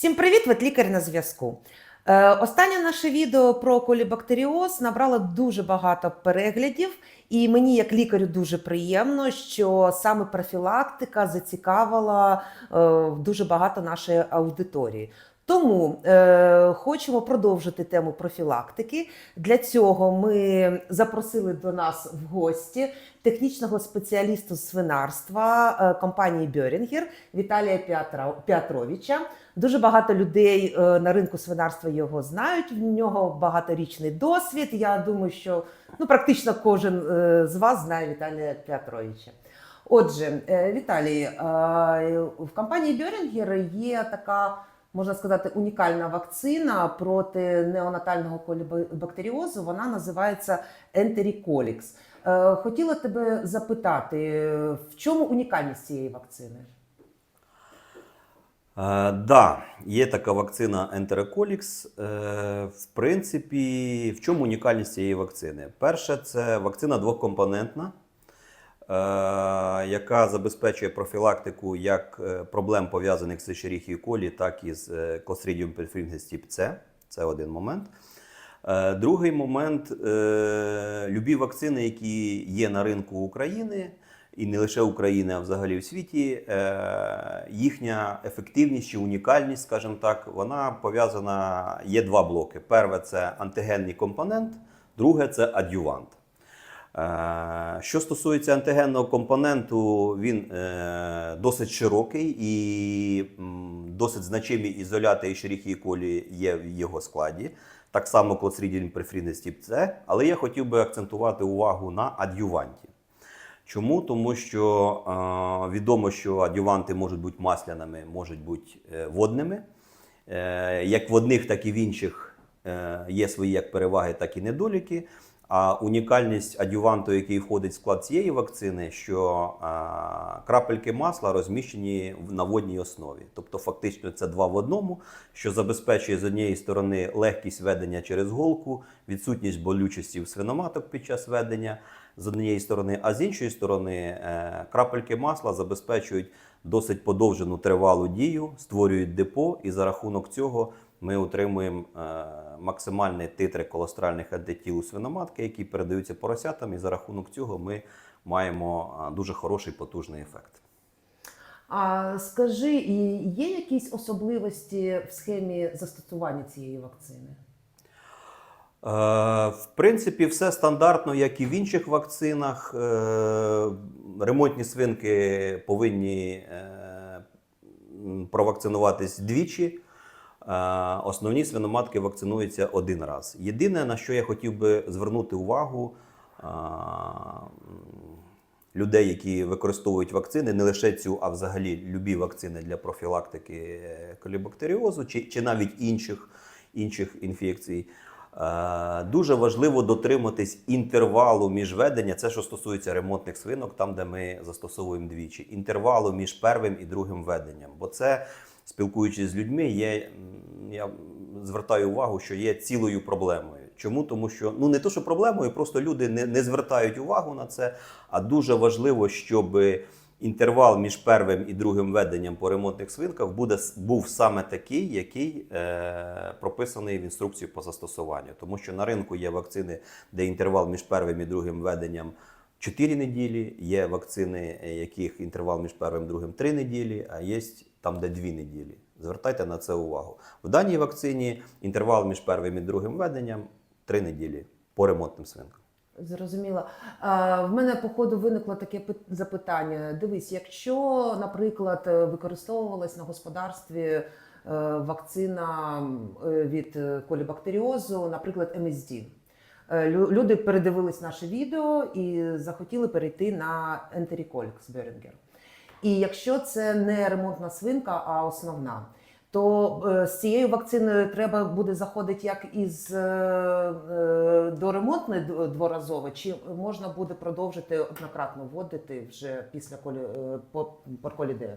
Всім привіт! Ветлікар на зв'язку. Е, Останнє наше відео про колібактеріоз набрало дуже багато переглядів, і мені, як лікарю, дуже приємно, що саме профілактика зацікавила е, дуже багато нашої аудиторії. Тому е, хочемо продовжити тему профілактики. Для цього ми запросили до нас в гості технічного спеціаліста з свинарства е, компанії Бьорінгер Віталія Піатра- Піатровича. Дуже багато людей е, на ринку свинарства його знають. В нього багаторічний досвід. Я думаю, що ну практично кожен е, з вас знає Віталія Піатровича. Отже, е, Віталій, е, в компанії Бьорінгер є така. Можна сказати, унікальна вакцина проти неонатального колібактеріозу. Вона називається Ентеріколікс. Хотіла тебе запитати, в чому унікальність цієї вакцини? Е, да, є така вакцина Enterocolics. Е, в принципі, в чому унікальність цієї вакцини? Перше, це вакцина двокомпонентна, яка забезпечує профілактику як е, проблем пов'язаних з Escherichia coli, так і з е, Clostridium perfringens тип С. Це один момент. Е, Другий момент е, любі вакцини, які є на ринку України, і не лише України, а взагалі в світі, е, їхня ефективність чи унікальність, скажімо так, вона пов'язана. Є два блоки: перше це антигенний компонент, друге це адювант. Е, Що стосується антигенного компоненту, він е, досить широкий і досить значимі ізоляти і Escherichia coli є в його складі. Так само Clostridium perfringens тип С, але я хотів би акцентувати увагу на адюванті. Чому? Тому що е, відомо, що адюванти можуть бути масляними, можуть бути водними. Як в одних, так і в інших є свої як переваги, так і недоліки. А унікальність адюванту, який входить в склад цієї вакцини, що крапельки масла розміщені на водній основі. Тобто, фактично, це два в одному, що забезпечує з однієї сторони легкість ведення через голку, відсутність болючості в свиноматок під час ведення з однієї сторони, а з іншої сторони, е, крапельки масла забезпечують досить подовжену тривалу дію, створюють депо, і за рахунок цього ми отримуємо е, максимальні титри колостральних антитіл у свиноматки, які передаються поросятам, і за рахунок цього ми маємо е, дуже хороший потужний ефект. А скажи, і є якісь особливості в схемі застосування цієї вакцини? Е, В принципі, все стандартно, як і в інших вакцинах. Ремонтні свинки повинні провакцинуватись двічі. Е, Основні свиноматки вакцинуються один раз. Єдине, на що я хотів би звернути увагу е, людей, які використовують вакцини, не лише цю, а взагалі любі вакцини для профілактики е, колібактеріозу чи, чи навіть інших, інших інфекцій. Дуже важливо дотриматись інтервалу між ведення. Це що стосується ремонтних свинок, там де ми застосовуємо двічі. Інтервалу між первим і другим веденням. Бо це, спілкуючись з людьми, є я звертаю увагу, що є цілою проблемою. Чому? Тому що ну не то, що проблемою, просто люди не, не звертають увагу на це. А дуже важливо, щоб інтервал між первим і другим веденням по ремонтних свинках буде, був саме такий, який е, прописаний в інструкції по застосуванню. Тому що на ринку є вакцини, де інтервал між первим і другим веденням 4 неділі, є вакцини, е, яких інтервал між первим і другим 3 неділі, а є там, де 2 неділі. Звертайте на це увагу. В даній вакцині інтервал між первим і другим веденням 3 неділі по ремонтним свинкам. Зрозуміло. В мене по ходу виникло таке пит- запитання. Дивись, якщо, наприклад, використовувалась на господарстві е, вакцина е, від е, колібактеріозу, наприклад, МСД. Люди передивились наше відео і захотіли перейти на Entericolics Beringer. І якщо це не ремонтна свинка, а основна, то е, з цією вакциною треба буде заходити як із е, е, до ремонтної дворазово, чи можна буде продовжити однократно вводити вже після колі по по колідею?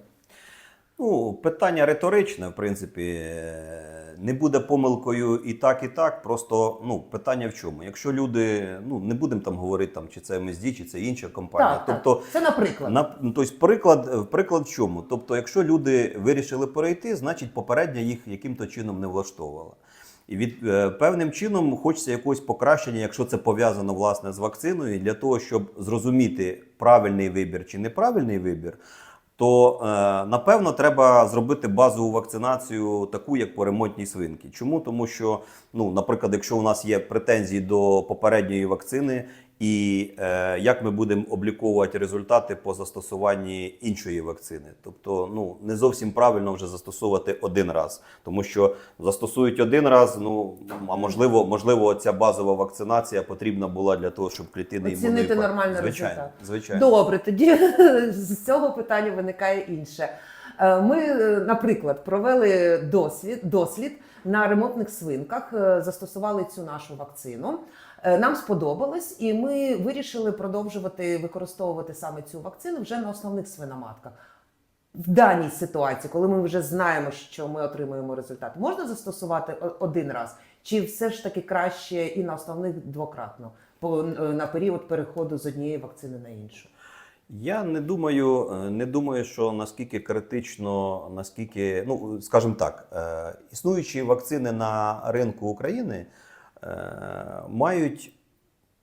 Ну, питання риторичне, в принципі. Е, не буде помилкою і так, і так. Просто ну, питання в чому? Якщо люди, ну не будемо там говорити, там, чи це MSD, чи це інша компанія. Так, тобто, так. Це наприклад. на, ну, тобто, приклад, приклад в чому? Тобто, якщо люди вирішили перейти, значить попередня їх яким-то чином не влаштовувала. І від е, певним чином хочеться якогось покращення, якщо це пов'язано власне з вакциною, для того, щоб зрозуміти правильний вибір чи неправильний вибір, то е, напевно треба зробити базову вакцинацію, таку як по ремонтній свинки. Чому? Тому що, ну, наприклад, якщо у нас є претензії до попередньої вакцини, і е, як ми будемо обліковувати результати по застосуванні іншої вакцини. Тобто, ну не зовсім правильно вже застосовувати один раз, тому що застосують один раз. Ну а можливо, можливо, ця базова вакцинація потрібна була для того, щоб клітини Оцінити нормальний звичайно, результат. звичайно. Добре, тоді з цього питання виникає інше. Е, Ми, е, наприклад, провели досвід, дослід на ремонтних свинках, е, застосували цю нашу вакцину. Е, Нам сподобалось, і ми вирішили продовжувати використовувати саме цю вакцину вже на основних свиноматках. В даній ситуації, коли ми вже знаємо, що ми отримуємо результат, можна застосувати один раз, чи все ж таки краще і на основних двократно по е, на період переходу з однієї вакцини на іншу? Я не думаю, е, не думаю, що наскільки критично, наскільки, ну скажімо так, існуючі вакцини на ринку України мають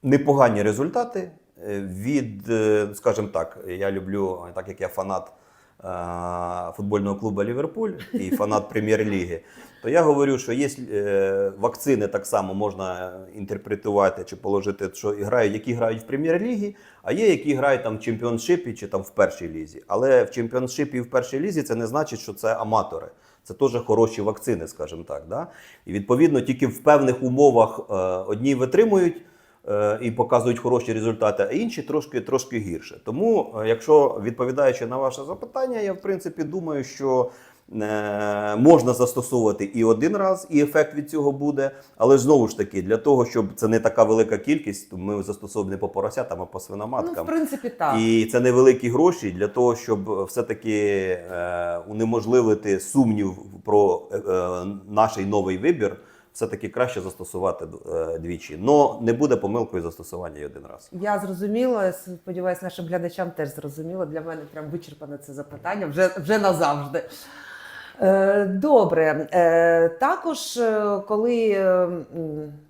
непогані результати е, від, е, скажімо так, я люблю, так як я фанат е, футбольного клубу Ліверпуль і фанат прем'єр-ліги, то я говорю, що є вакцини так само можна інтерпретувати чи положити, що грають, які грають в прем'єр-лігі, а є, які грають там в чемпіоншипі чи там в першій лізі. Але в чемпіоншипі і в першій лізі це не значить, що це аматори. Це теж хороші вакцини, скажімо так. Да? І відповідно тільки в певних умовах е, одні витримують е, і показують хороші результати, а інші трошки, трошки гірше. Тому, е, якщо відповідаючи на ваше запитання, я в принципі думаю, що можна застосовувати і один раз, і ефект від цього буде. Але знову ж таки, для того, щоб це не така велика кількість, то ми застосовуємо не по поросятам, а по Ну, свиноматкам. в принципі, так. І це невеликі гроші для того, щоб все-таки е, унеможливити сумнів про е, е, наш новий вибір, все-таки краще застосувати е, двічі. Но не буде помилкою застосування і один раз. Я зрозуміла, сподіваюся, нашим глядачам теж зрозуміло. Для мене прям вичерпане це запитання вже, вже назавжди. Е, Добре, Е, також е, коли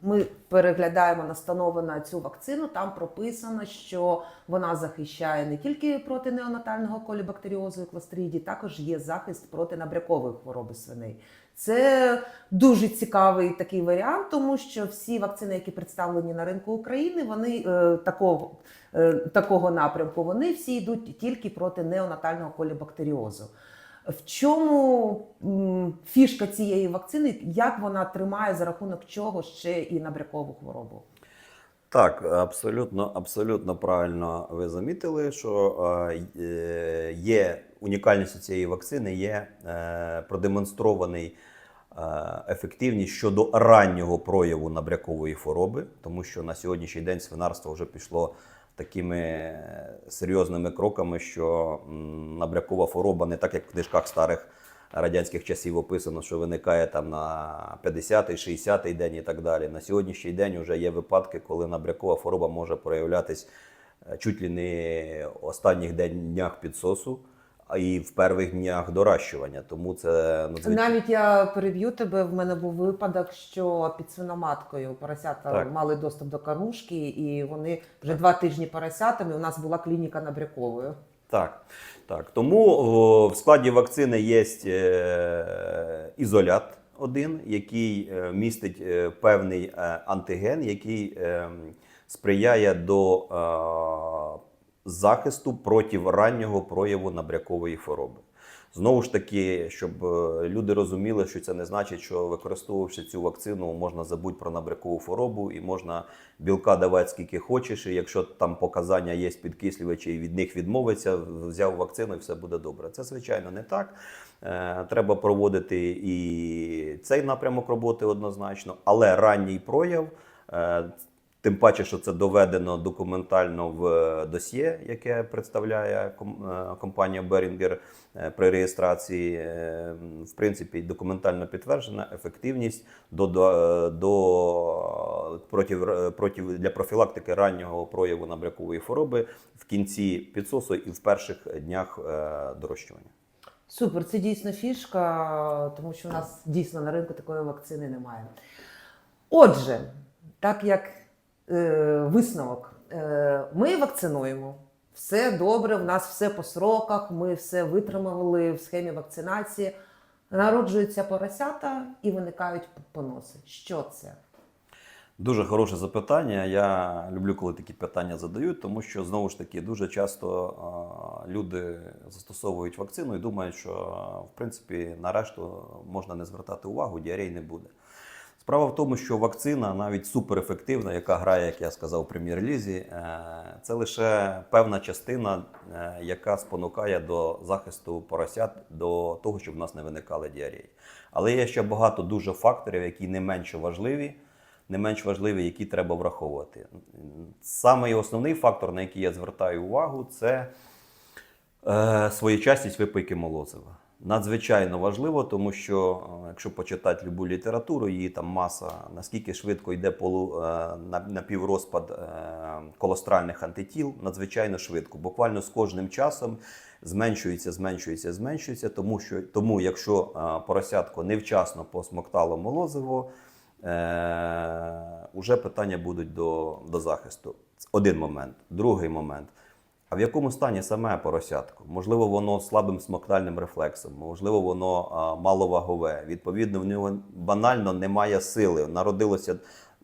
ми переглядаємо настанови на цю вакцину, там прописано, що вона захищає не тільки проти неонатального колібактеріозу і кластридії, також є захист проти набрякової хвороби свиней. Це дуже цікавий такий варіант, тому що всі вакцини, які представлені на ринку України, вони такого, такого напрямку, вони всі йдуть тільки проти неонатального колібактеріозу. В чому фішка цієї вакцини? Як вона тримає за рахунок чого ще і набрякову хворобу? Так, абсолютно, абсолютно правильно ви замітили, що е, є унікальністю цієї вакцини, є е, продемонстрований е, ефективність щодо раннього прояву набрякової хвороби, тому що на сьогоднішній день свинарство вже пішло такими серйозними кроками, що набрякова хвороба не так, як в книжках старих радянських часів описано, що виникає там на 50-й, 60-й день і так далі. На сьогоднішній день вже є випадки, коли набрякова хвороба може проявлятись е, чуть ли не останніх днях підсосу, і в перших днях доращування. Тому це надзвичайно. Навіть я переб'ю тебе. В мене був випадок, що під свиноматкою поросята Так. мали доступ до кормушки, і вони вже два тижні поросятами. У нас була клініка набряковою. Так, так. Тому о, в складі вакцини є е, ізолят один, який е, містить е, певний антиген, який е, сприяє до захисту проти раннього прояву набрякової хвороби. Знову ж таки, щоб е, люди розуміли, що це не значить, що використовувавши цю вакцину, можна забути про набрякову хворобу і можна білка давати скільки хочеш. І якщо там показання є підкислювачі і від них відмовиться, взяв вакцину і все буде добре. Це звичайно не так. Е, Треба проводити і цей напрямок роботи однозначно, але ранній прояв. Тим паче, що це доведено документально в е, досьє, яке представляє е, компанія Берінгер е, при реєстрації. В принципі, документально підтверджена ефективність до, до, проти, проти для профілактики раннього прояву набрякової хвороби в кінці підсосу і в перших днях дорощування. Супер, це дійсно фішка, тому що у нас дійсно на ринку такої вакцини немає. Отже, так як висновок, е, ми вакцинуємо. Все добре, в нас все по сроках, ми все витримували в схемі вакцинації. Народжуються поросята і виникають поноси. Що це? Дуже хороше запитання. Я люблю, коли такі питання задають, тому що знову ж таки дуже часто люди застосовують вакцину і думають, що в принципі на решту можна не звертати увагу, діарей не буде. Справа в тому, що вакцина навіть суперефективна, яка грає, як я сказав, в прем'єр-лізі, е, це лише певна частина, е, яка спонукає до захисту поросят, до того, щоб в нас не виникали діареї. Але є ще багато дуже факторів, які не менш важливі не менш важливі, які треба враховувати. Саме основний фактор, на який я звертаю увагу, це е, своєчасність випийки молозива. Надзвичайно важливо, тому що е, якщо почитати любу літературу, її там маса, наскільки швидко йде полу, е, на- напіврозпад е, колостральних антитіл, надзвичайно швидко. Буквально з кожним часом зменшується, зменшується, зменшується, тому що тому, якщо поросятко невчасно посмоктало молозиво, е, уже питання будуть до, до захисту. Один момент. Другий момент. А в якому стані саме поросятко? Можливо, воно слабим смоктальним рефлексом, можливо, воно а, маловагове. Відповідно, в нього банально немає сили. Народилося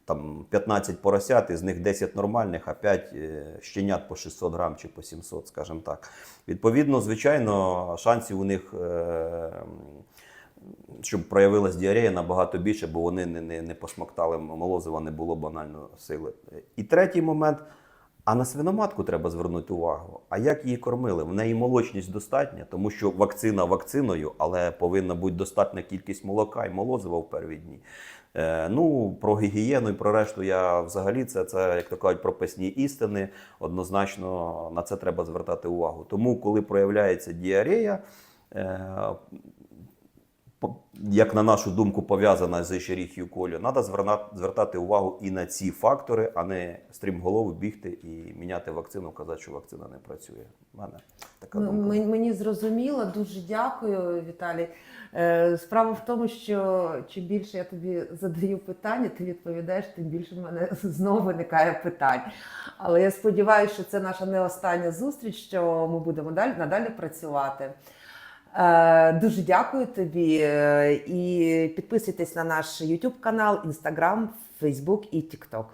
там 15 поросят, із них 10 нормальних, а 5 е, щенят по 600 грам чи по 700, скажімо так. Відповідно, звичайно, шансів у них. е, щоб проявилась діарея набагато більше, бо вони не, не, не посмоктали молозива, не було банально сили. І третій момент. А на свиноматку треба звернути увагу. А як її кормили? В неї молочність достатня, тому що вакцина вакциною, але повинна бути достатня кількість молока і молозива в перві дні. Е, ну, про гігієну і про решту я взагалі це, це як то кажуть, прописні істини. Однозначно на це треба звертати увагу. Тому, коли проявляється діарея, е, як на нашу думку, пов'язана з Ешеріхію колю, треба звертати увагу і на ці фактори, а не стрімголову бігти і міняти вакцину, казати, що вакцина не працює. Мене така думка. Мені зрозуміло, дуже дякую, Віталій. Е, Справа в тому, що чим більше я тобі задаю питання, ти відповідаєш, тим більше в мене знову виникає питань. Але я сподіваюся, що це наша не остання зустріч, що ми будемо далі надалі працювати. Е, Дуже дякую тобі е, і підписуйтесь на наш YouTube канал, Instagram, Facebook і TikTok.